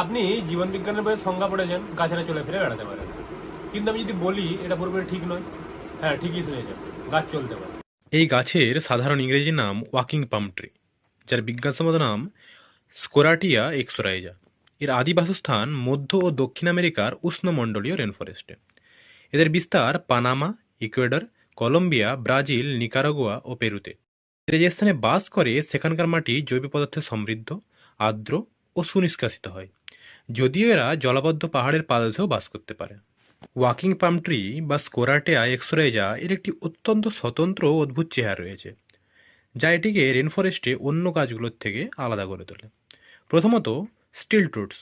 আপনি জীবন বিজ্ঞানের বইয়ের সংজ্ঞা পড়ে যান গাছেরা চলে ফিরে বেড়াতে পারে। কিন্তু আমি যদি বলি, এটা পুরোপুরি ঠিক নয়। হ্যাঁ ঠিকই শুনেছেন, গাছ চলতে পারে। এই গাছের সাধারণ ইংরেজি নাম ওয়াকিং পাম ট্রি, যার বিজ্ঞানসম্মত নাম স্কোরাটিয়া এক্সোরাইজা। এর আদি বাসস্থান মধ্য ও দক্ষিণ আমেরিকার উষ্ণমণ্ডলীয় রেনফরেস্টে। এদের বিস্তার Panama, Ecuador, Colombia, Brazil, Nicaragua ও পেরুতে। এরা যে স্থানে বাস করে, সেখানকার মাটি জৈব পদার্থে সমৃদ্ধ, আর্দ্র ও সুনিষ্কাশিত হয়। যদিও এরা জলাবদ্ধ পাহাড়ের পাদদেশেও বাস করতে পারে। ওয়াকিং পাম ট্রি বা স্কোরাটেয়া এক্সোরাইজা এর একটি অত্যন্ত স্বতন্ত্র অদ্ভুত চেহারা রয়েছে, যা এটিকে রেনফরেস্টে অন্য গাছগুলোর থেকে আলাদা করে তোলে। প্রথমত, স্টিল ট্রুটস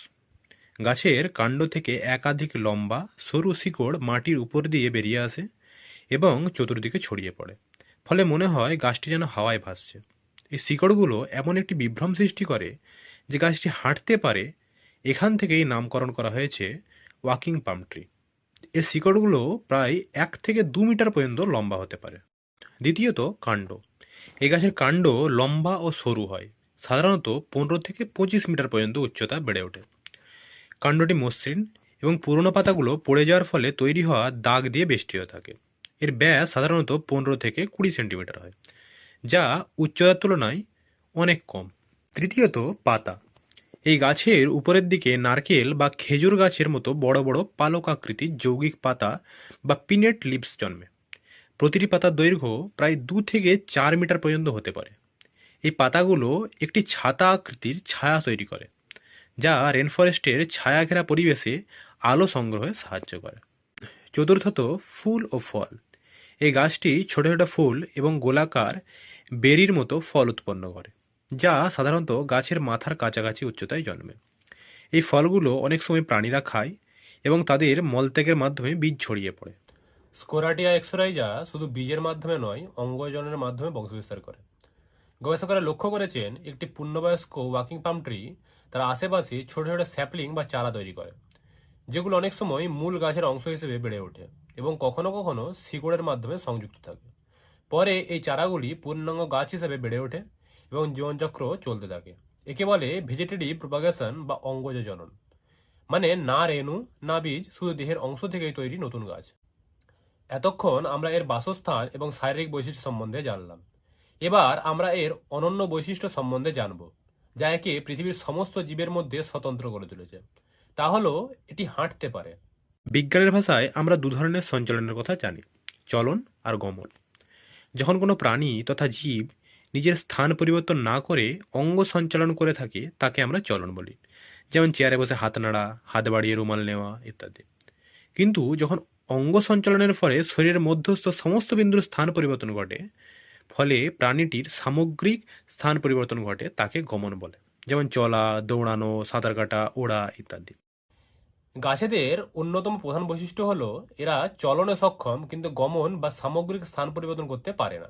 গাছের কাণ্ড থেকে একাধিক লম্বা, সরু শিকড় মাটির উপর দিয়ে বেরিয়ে আসে এবং চতুর্দিকে ছড়িয়ে পড়ে। ফলে মনে হয় গাছটি যেন হাওয়ায় ভাসছে। এই শিকড়গুলো এমন একটি বিভ্রম সৃষ্টি করে যে গাছটি হাঁটতে পারে এখান থেকেই নামকরণ করা হয়েছে ওয়াকিং পাম ট্রি। এর শিকড়গুলো প্রায় এক থেকে দু মিটার পর্যন্ত লম্বা হতে পারে। দ্বিতীয়ত, কাণ্ড। এই গাছের কাণ্ড লম্বা ও সরু হয়। সাধারণত পনেরো থেকে পঁচিশ মিটার পর্যন্ত উচ্চতা বেড়ে ওঠে। কাণ্ডটি মসৃণ এবং পুরনো পাতাগুলো পড়ে যাওয়ার ফলে তৈরি হওয়া দাগ দিয়ে বেষ্টিত থাকে। এর ব্যাস সাধারণত পনেরো থেকে কুড়ি সেন্টিমিটার হয়, যা উচ্চতার তুলনায় অনেক কম। তৃতীয়ত, পাতা। এই গাছের উপরের দিকে নারকেল বা খেজুর গাছের মতো বড় বড় পালক আকৃতির যৌগিক পাতা বা পিনেট লিপস জন্মে। প্রতিটি পাতার দৈর্ঘ্য প্রায় দু থেকে চার মিটার পর্যন্ত হতে পারে। এই পাতাগুলো একটি ছাতা আকৃতির ছায়া তৈরি করে, যা রেনফরেস্টের ছায়া ঘেরা পরিবেশে আলো সংগ্রহে সাহায্য করে। চতুর্থত, ফুল ও ফল। এই গাছটি ছোট ছোট ফুল এবং গোলাকার বেরির মতো ফল উৎপন্ন করে। যা সাধারণত গাছের মাথার কাছাকাছি উচ্চতায় জন্মে। এই ফলগুলো অনেক সময় প্রাণীরা খায় এবং তাদের মলত্যাগের মাধ্যমে বীজ ছড়িয়ে পড়ে। স্কোরাটিয়া এক্সোরাইজা শুধু বীজের মাধ্যমে নয় অঙ্গজনের মাধ্যমে বংশবিস্তার করে। গবেষকরা লক্ষ্য করেছেন, একটি পূর্ণবয়স্ক ওয়াকিং পাম ট্রি তার আশেপাশে ছোট ছোট স্যাপলিং বা চারা তৈরি করে, যেগুলো অনেক সময় মূল গাছের অংশ হিসেবে বেড়ে ওঠে এবং কখনো কখনো শিকড়ের মাধ্যমে সংযুক্ত থাকে। পরে এই চারাগুলি পূর্ণাঙ্গ গাছ হিসেবে বেড়ে ওঠে এবং জীবনচক্র চলতে থাকে। একে বলে ভেজিটেটিভ প্রোপাগেশন বা অঙ্গজ জনন মানে না রেণু, না বীজ, শুধু দেহের অংশ থেকেই তৈরি নতুন গাছ। এতক্ষণ আমরা এর বাসস্থান এবং শারীরিক বৈশিষ্ট্য সম্বন্ধে জানলাম। এবার আমরা এর অনন্য বৈশিষ্ট্য সম্বন্ধে জানব, যা একে পৃথিবীর সমস্ত জীবের মধ্যে স্বতন্ত্র করে তুলেছে। তা হলো, এটি হাঁটতে পারে। বিজ্ঞানের ভাষায় আমরা দু ধরনের সঞ্চালনের কথা জানি, চলন আর গমন। যখন কোনো প্রাণী তথা জীব নিজের স্থান পরিবর্তন না করে অঙ্গ সঞ্চালন করে থাকে, তাকে আমরা চলন বলি। যেমন চেয়ারে বসে হাত নাড়া, হাত বাড়িয়ে রুমাল নেওয়া ইত্যাদি। কিন্তু যখন অঙ্গ সঞ্চালনের ফলে শরীরের মধ্যস্থ সমস্ত বিন্দুর স্থান পরিবর্তন ঘটে, ফলে প্রাণীটির সামগ্রিক স্থান পরিবর্তন ঘটে, তাকে গমন বলে। যেমন চলা, দৌড়ানো, সাঁতার কাটা, ওড়া ইত্যাদি। গাছেদের অন্যতম প্রধান বৈশিষ্ট্য হলো, এরা চলনে সক্ষম, কিন্তু গমন বা সামগ্রিক স্থান পরিবর্তন করতে পারে না।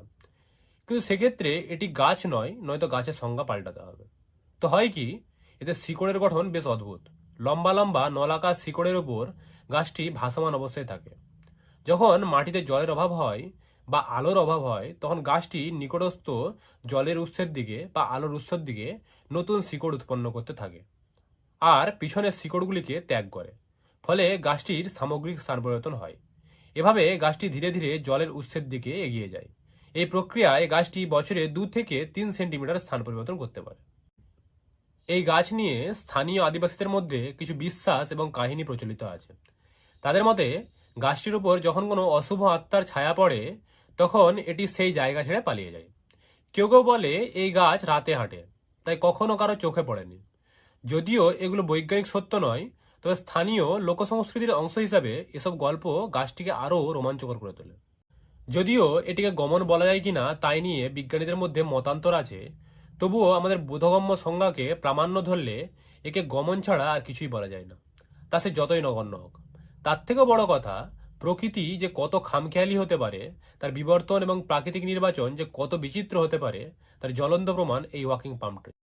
কিন্তু সেক্ষেত্রে এটি গাছ নয়, নয়তো গাছের সংজ্ঞা পাল্টাতে হবে। তো হয় কি, এতে শিকড়ের গঠন বেশ অদ্ভুত। লম্বা লম্বা নলাকার শিকড়ের উপর গাছটি ভাসমান অবস্থায় থাকে। যখন মাটিতে জলের অভাব হয় বা আলোর অভাব হয়, তখন গাছটি নিকটস্থ জলের উৎসের দিকে বা আলোর উৎসের দিকে নতুন শিকড় উৎপন্ন করতে থাকে আর পিছনের শিকড়গুলিকে ত্যাগ করে। ফলে গাছটির সামগ্রিক স্থান পরিবর্তন হয়। এভাবে গাছটি ধীরে ধীরে জলের উৎসের দিকে এগিয়ে যায়। এই প্রক্রিয়ায় গাছটি বছরে দু থেকে তিন সেন্টিমিটার স্থান পরিবর্তন করতে পারে। এই গাছ নিয়ে স্থানীয় আদিবাসীদের মধ্যে কিছু বিশ্বাস এবং কাহিনী প্রচলিত আছে। তাদের মতে, গাছটির উপর যখন কোনো অশুভ আত্মার ছায়া পড়ে, তখন এটি সেই জায়গা ছেড়ে পালিয়ে যায়। কেউ কেউ বলে, এই গাছ রাতে হাঁটে। তাই কখনো কারও চোখে পড়েনি। যদিও এগুলো বৈজ্ঞানিক সত্য নয়, তবে স্থানীয় লোকসংস্কৃতির অংশ হিসাবে এসব গল্প গাছটিকে আরও রোমাঞ্চকর করে তোলে। যদিও এটিকে গমন বলা যায় কিনা তাই নিয়ে বিজ্ঞানীদের মধ্যে মতান্তর আছে, তবুও আমাদের বোধগম্য সংজ্ঞাকে প্রামাণ্য ধরলে একে গমন ছাড়া আর কিছুই বলা যায় না। তা সে যতই নগণ্য হোক। তার থেকেও বড় কথা, প্রকৃতি যে কত খামখেয়ালি হতে পারে, তার বিবর্তন এবং প্রাকৃতিক নির্বাচন যে কত বিচিত্র হতে পারে, তার জ্বলন্ত প্রমাণ এই ওয়াকিং পাম ট্রি